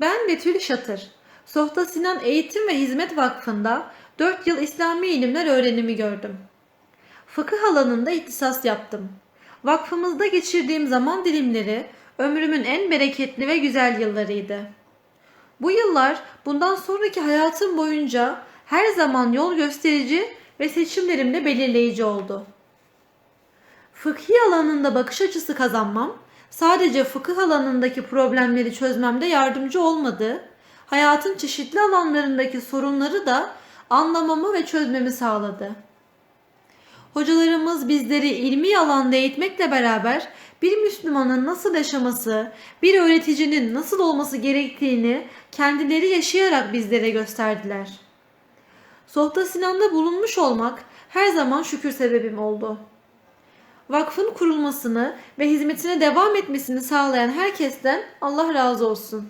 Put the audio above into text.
Ben Betül Şatır. Sohta Sinan Eğitim ve Hizmet Vakfı'nda 4 yıl İslami ilimler öğrenimi gördüm. Fıkıh alanında ihtisas yaptım. Vakfımızda geçirdiğim zaman dilimleri ömrümün en bereketli ve güzel yıllarıydı. Bu yıllar bundan sonraki hayatım boyunca her zaman yol gösterici ve seçimlerimde belirleyici oldu. Fıkhi alanında bakış açısı kazanmam sadece fıkıh alanındaki problemleri çözmemde yardımcı olmadı, hayatın çeşitli alanlarındaki sorunları da anlamamı ve çözmemi sağladı. Hocalarımız bizleri ilmi alanda eğitmekle beraber bir Müslümanın nasıl yaşaması, bir öğreticinin nasıl olması gerektiğini kendileri yaşayarak bizlere gösterdiler. Sohta Sinan'da bulunmuş olmak her zaman şükür sebebim oldu. Vakfın kurulmasını ve hizmetine devam etmesini sağlayan herkesten Allah razı olsun.